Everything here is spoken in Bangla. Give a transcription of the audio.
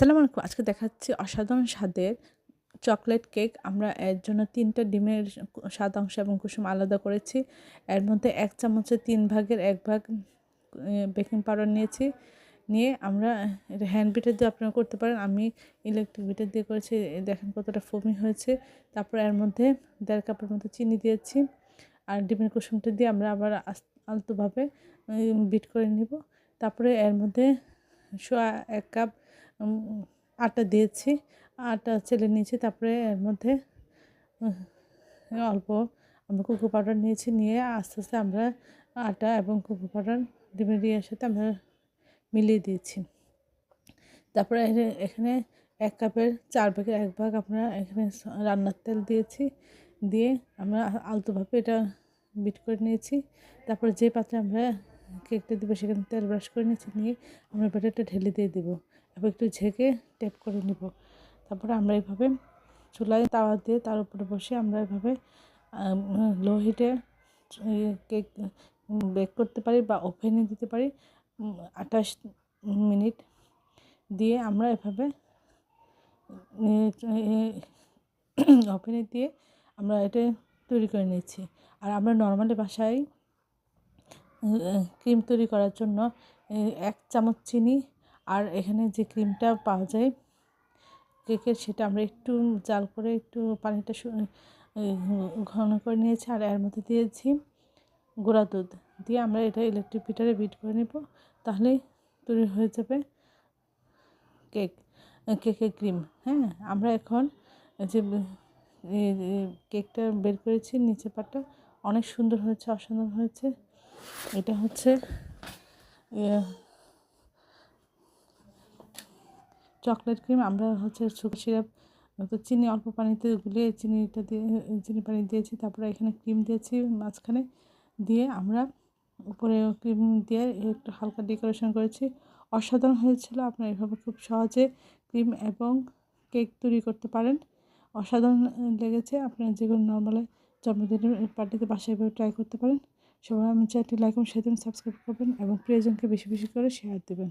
আসসালামু আলাইকুম। আজকে দেখাচ্ছি অসাধারণ স্বাদের চকলেট কেক। আমরা এর জন্য তিনটা ডিমের স্বাদ অংশ এবং কুসুম আলাদা করেছি। এর মধ্যে এক চামচের তিন ভাগের এক ভাগ বেকিং পাউডার নিয়েছি। নিয়ে আমরা এটা হ্যান্ড বিটার দিয়ে আপনারা করতে পারেন। আমি ইলেকট্রিক বিটার দিয়ে করেছি। দেখেন কতটা ফমি হয়েছে। তারপর এর মধ্যে দেড় কাপের মতো চিনি দিয়েছি। আর ডিমের কুসুমটা দিয়ে আমরা আবার আলতোভাবে বিট করে নিব। তারপরে এর মধ্যে সোয়া এক কাপ আটা দিয়েছি, আটা চেলে নিয়েছি, তারপরে এর মধ্যে অল্প আমরা কোকো পাউডার নিয়েছি, নিয়ে আস্তে আস্তে আমরা আটা এবং কোকো পাউডার ডিমের ইয়ের সাথে আমরা মিলিয়ে দিয়েছি। তারপরে এখানে এক কাপের, চার ভাগের এক ভাগ আমরা এখানে রান্নার তেল দিয়েছি, দিয়ে আমরা আলতোভাবে এটা বিট করে নিয়েছি। তারপরে যে পাত্রে আমরা কেকটা দেবো, সেখানে তেল ব্রাশ করে নিয়েছি, নিয়ে আমরা ব্যাটারটা ঢেলে দিয়ে দেবো। এবার একটু ঝেঁকে টেপ করে নিব। তারপরে আমরা এইভাবে চুলায় তাওয়া দিয়ে তার উপরে বসে আমরা এভাবে লো হিটে কেক বেক করতে পারি বা ওভেনে দিতে পারি আঠাশ মিনিট দিয়ে আমরা এভাবে ওভেনে দিয়ে আমরা এটা তৈরি করে নিয়েছি আর আমরা নর্মালি বাসায় ক্রিম তৈরি করার জন্য এক চামচ চিনি আর এখানে যে ক্রিমটা পাওয়া যায় কেকের, সেটা আমরা একটু জাল করে একটু পানিটা ঘন করে নিয়েছি আর এর মধ্যে দিয়েছি গুঁড়া দুধ। দিয়ে আমরা এটা ইলেকট্রিক পিটারে বিট করে নেব তাহলেই তৈরি হয়ে যাবে কেক, কেকের ক্রিম। হ্যাঁ আমরা এখন যে কেকটা বের করেছি, নিচে পাটটা অনেক সুন্দর হয়েছে, অসাধারণ হয়েছে। এটা হচ্ছে চকলেট ক্রিম, আমরা হচ্ছে সুগার সিরাপ, তো চিনি, অল্প পানিতে গুলিয়ে চিনিটা দিয়ে, চিনি পানি দিয়েছি, তারপরে এখানে ক্রিম দিয়েছি মাঝখানে দিয়ে আমরা উপরে ক্রিম দিয়ে একটু হালকা ডেকোরেশন করেছি। অসাধারণ হয়েছিল, আপনারা এভাবে খুব সহজে ক্রিম এবং কেক তৈরি করতে পারেন। অসাধারণ লেগেছে, আপনারা যে যেগুলো নর্মালে জন্মদিনের পার্টিতে বাসায় এভাবে ট্রাই করতে পারেন। সবাই আমার চ্যানেলটি লাইক এবং সেদিন সাবস্ক্রাইব করবেন এবং প্রিয়জনকে বেশি বেশি করে শেয়ার দেবেন।